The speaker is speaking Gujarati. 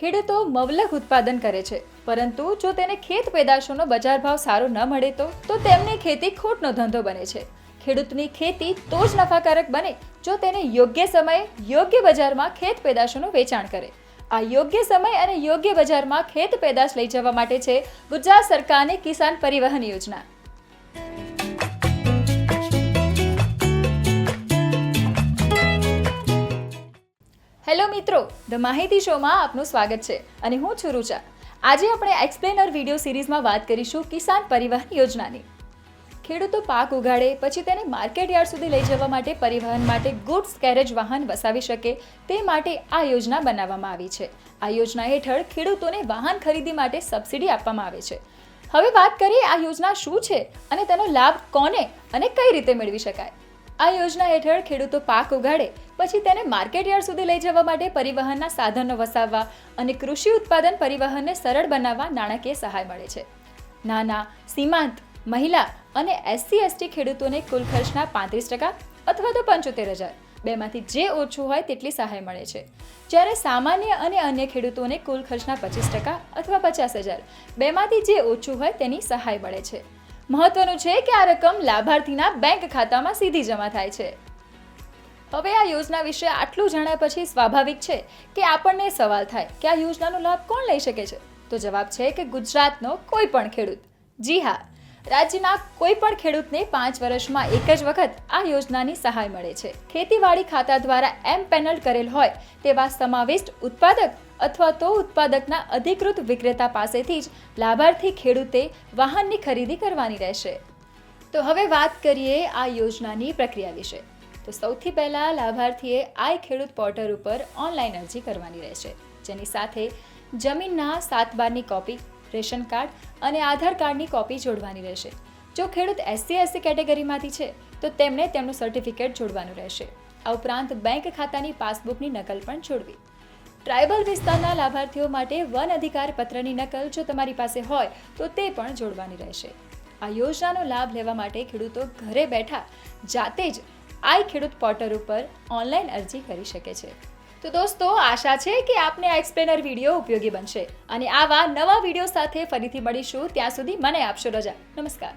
ખેડૂતો મબલક ઉત્પાદન કરે છે. પરંતુ જો તેને ખેત પેદાશોનો બજાર ભાવ સારો ન મળે તો તો તેમની ખેતી ખોટનો ધંધો બને છે. ખેડૂતની ખેતી તો જ નફાકારક બને જો તેને યોગ્ય સમયે યોગ્ય બજારમાં ખેત પેદાશોનું વેચાણ કરે. આ યોગ્ય સમય અને યોગ્ય બજારમાં ખેત પેદાશ લઈ જવા માટે છે ગુજરાત સરકારની કિસાન પરિવહન યોજના. મિત્રો ધ માહિતી શોમાં આપનું સ્વાગત છે અને હું છું રૂચા આજે આપણે એક્સપ્લેનર વીડિયો સિરીઝમાં વાત કરીશું કિસાન પરિવહન યોજનાની. ખેડૂતો પાક ઉગાડે, પછી તેને માર્કેટ યાર્ડ સુધી લઈ જવા માટે પરિવહન માટે ગુડ્સ કેરેજ વાહન વસાવી શકે તે માટે આ યોજના બનાવવામાં આવી છે. આ યોજના હેઠળ ખેડૂતોને વાહન ખરીદી માટે સબસિડી આપવામાં આવે છે. હવે વાત કરીએ આ યોજના શું છે અને તેનો લાભ કોને અને કઈ રીતે મેળવી શકાય? આ યોજના હેઠળ ખેડૂતો પાક ઉગાડે, પછી તેને માર્કેટ યાર્ડ સુધી લઈ જવા માટે પરિવહનના સાધનો વસાવવા અને કૃષિ ઉત્પાદન પરિવહનને સરળ બનાવવા નાણાકીય સહાય મળે છે. નાના, સીમાંત, મહિલા અને એસસી, એસટી ખેડૂતોને કુલ ખર્ચના પાંત્રીસ ટકા અથવા તો પંચોતેર હજાર, બેમાંથી જે ઓછું હોય તેટલી સહાય મળે છે. જ્યારે સામાન્ય અને અન્ય ખેડૂતોને કુલ ખર્ચના પચીસ ટકા અથવા પચાસ હજાર, બેમાંથી જે ઓછું હોય તેની સહાય મળે છે. મહત્વનું છે કે આ રકમ લાભાર્થીના બેંક ખાતામાં સીધી જમા થાય છે. હવે આ યોજના વિશે આટલું જાણ્યા પછી સ્વાભાવિક છે કે આપણને સવાલ થાય કે આ યોજનાનો લાભ કોણ લઈ શકે છે? તો જવાબ છે કે ગુજરાતનો કોઈ પણ ખેડૂત. જી હા, રાજ્યના કોઈ પણ ખેડૂતને પાંચ વર્ષમાં એક જ વખત આ યોજનાની સહાય મળે છે. ખેતીવાડી ખાતા દ્વારા એમ પેનલ કરેલ હોય તેવા સમાવિષ્ટ ઉત્પાદક અથવા તો ઉત્પાદકના અધિકૃત વિક્રેતા પાસેથી જ લાભાર્થી ખેડૂતે વાહનની ખરીદી કરવાની રહેશે. તો હવે વાત કરીએ આ યોજનાની પ્રક્રિયા વિશે. તો સૌથી પહેલાં લાભાર્થીએ આઈ ખેડૂત પોર્ટલ ઉપર ઓનલાઈન અરજી કરવાની રહેશે, જેની સાથે જમીનના સાત બારની કોપી, રેશન કાર્ડ અને આધાર કાર્ડની કોપી જોડવાની રહેશે. જો ખેડૂત એસસી એસસી કેટેગરીમાંથી છે, તો તેમણે તેમનું સર્ટિફિકેટ જોડવાનું રહેશે. આ ઉપરાંત બેંક ખાતાની પાસબુકની નકલ પણ જોડવી. ટ્રાઇબલ વિસ્તારના લાભાર્થીઓ માટે વન અધિકાર પત્રની નકલ જો તમારી પાસે હોય, તો તે પણ જોડવાની રહેશે. આ યોજનાનો લાભ લેવા માટે ખેડૂતો ઘરે બેઠા જાતે જ આઈ ખેડૂત પોર્ટલ ઉપર ઓનલાઈન અરજી કરી શકે છે. તો દોસ્તો, આશા છે કે આપને આ એક્સપ્લેનર વીડિયો ઉપયોગી બનશે. અને આવા નવા વીડિયો સાથે ફરીથી મળીશું. ત્યાં સુધી મને આપશો રજા. નમસ્કાર.